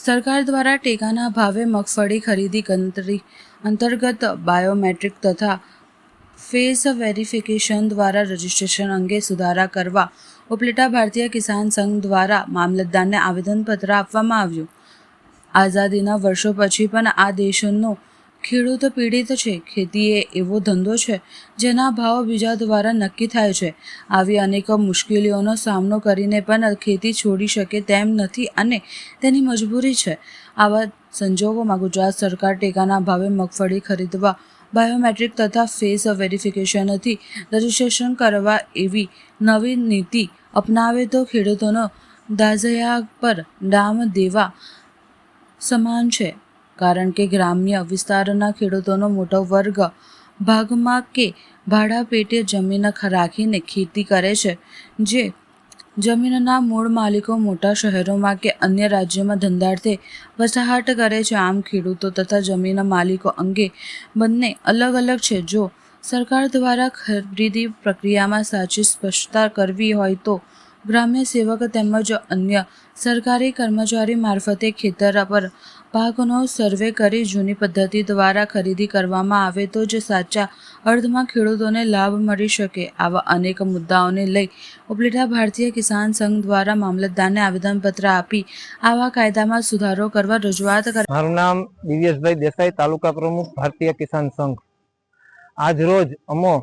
સરકાર દ્વારા ટેકાના ભાવે મગફળી ખરીદી ગણતરી અંતર્ગત બાયોમેટ્રિક તથા ફેસ વેરિફિકેશન દ્વારા રજિસ્ટ્રેશન અંગે સુધારા કરવા ઉપલેટા ભારતીય કિસાન સંઘ દ્વારા મામલતદારને આવેદનપત્ર આપવામાં આવ્યું. આઝાદીના વર્ષો પછી પણ આ દેશનો ખેડૂત પીડિત છે. ખેતી એ એવો ધંધો છે જેના ભાવ બીજા દ્વારા નક્કી થાય છે. આવી અનેક મુશ્કેલીઓનો સામનો કરીને પણ ખેતી છોડી શકે તેમ નથી અને તેની મજબૂરી છે. આવા સંજોગોમાં ગુજરાત સરકાર ટેકાના ભાવે મગફળી ખરીદવા, બાયોમેટ્રિક તથા ફેસ વેરિફિકેશનથી રજિસ્ટ્રેશન કરવા એવી નવી નીતિ અપનાવે તો ખેડૂતોનો દાઝયા પર ડામ દેવા સમાન છે. કારણ કે ગ્રામ્ય વિસ્તારના ખેડૂતોનો મોટો વર્ગ ભાગમાં કે ભાડા પેટે જમીન રાખીને ખેતી કરે છે. જે જમીનના મૂળ માલિકો મોટા શહેરોમાં કે અન્ય રાજ્યોમાં ધંધાર્થે વસાહટ કરે છે. આમ, ખેડૂતો તથા જમીન માલિકો અંગે બંને અલગ અલગ છે. જો સરકાર દ્વારા ખરીદી પ્રક્રિયામાં સાચી સ્પષ્ટતા કરવી હોય તો ગ્રામ્ય સેવક તેમજ અન્ય સરકારી કર્મચારી મારફતે ખેતર પર પાકનો સર્વે કરી જૂની પદ્ધતિ દ્વારા ખરીદી કરવામાં આવે તો જ સાચા અર્થમાં ખેડૂતોને લાભ મળી શકે. આવા અનેક મુદ્દાઓને લઈ ઉપલેટા ભારતીય કિસાન સંઘ દ્વારા મામલતદારને આવેદનપત્ર આપી આવા કાયદામાં સુધારો કરવા રજૂઆત કરી. મારું નામ દિવ્યેશભાઈ દેસાઈ, તાલુકા પ્રમુખ ભારતીય કિસાન સંઘ. આજ રોજ અમો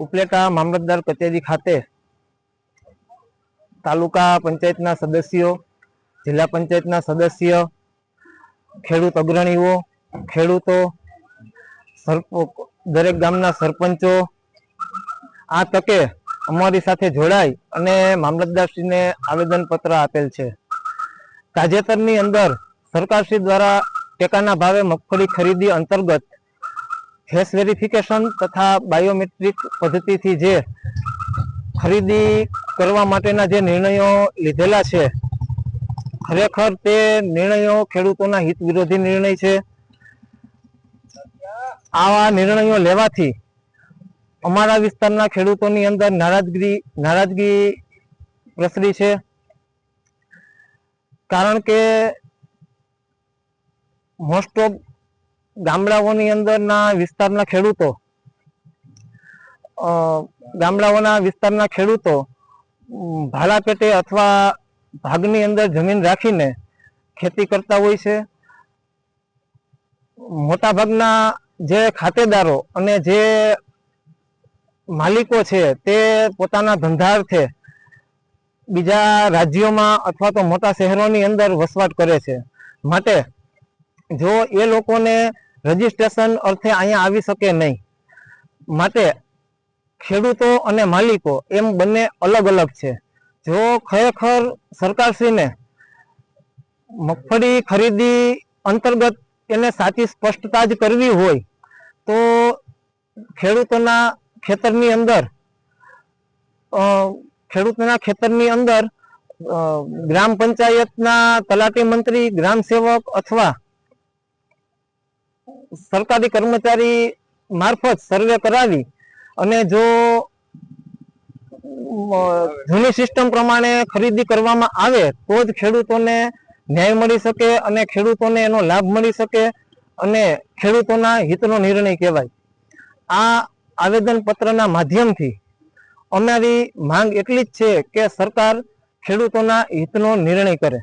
ઉપલેટા મામલતદાર કચેરી ખાતે તાલુકા પંચાયતના સદસ્યો, જિલ્લા પંચાયતના સદસ્ય, ખેડૂત અગ્રણીઓ, ખેડૂતો દરેક ગામના સરપંચો, આ તકે અમારી સાથે જોડાઈ અને મામલતદારશ્રીને આવેદનપત્ર આપેલ છે. તાજેતરની અંદર સરકારશ્રી દ્વારા ટેકાના ભાવે મગફળી ખરીદી અંતર્ગત ફેસ વેરિફિકેશન તથા બાયોમેટ્રિક પદ્ધતિથી જે ખરીદી કરવા માટેના જે નિર્ણયો લીધેલા છે, ખરેખર તે નિર્ણયો ખેડૂતોના હિત વિરોધી નિર્ણય છે. આવા નિર્ણયો લેવાથી અમારા વિસ્તારના ખેડૂતોની અંદર નારાજગી નારાજગી પ્રસરી છે. કારણ કે મોસ્ટ ઓફ ગામડાઓની અંદરના વિસ્તારના ખેડૂતો ગામડાઓના વિસ્તારના ખેડૂતો ભાડા પેટે અથવા ભાગની અંદર જમીન રાખીને ખેતી કરતા હોય છે. મોટાભાગના જે ખાતેદારો અને જે માલિકો છે તે પોતાના ધંધાર્થે બીજા રાજ્યોમાં અથવા તો મોટા શહેરોની અંદર વસવાટ કરે છે. માટે જો એ લોકોને રજીસ્ટ્રેશન અર્થે અહીંયા આવી શકે નહીં. માટે ખેડૂતો અને માલિકો એમ બંને અલગ અલગ છે. જો ખરેખર સરકારશ્રીને મગફળી ખરીદી અંતર્ગત એને સાચી સ્પષ્ટતા જ કરવી હોય, તો ખેડૂતોના ખેતરની અંદર ખેડૂતોના ખેતરની અંદર ગ્રામ પંચાયતના તલાટી મંત્રી, ગ્રામ સેવક અથવા સરકારી કર્મચારી મારફત સર્વે કરાવી અને જો જૂની સિસ્ટમ પ્રમાણે ખરીદી કરવામાં આવે, તો જ ખેડૂતોને ન્યાય મળી શકે અને ખેડૂતોને એનો લાભ મળી શકે અને ખેડૂતોના હિતનો નિર્ણય કહેવાય. આ આવેદન પત્રના માધ્યમથી અમારી માંગ એટલી જ છે કે સરકાર ખેડૂતોના હિતનો નિર્ણય કરે.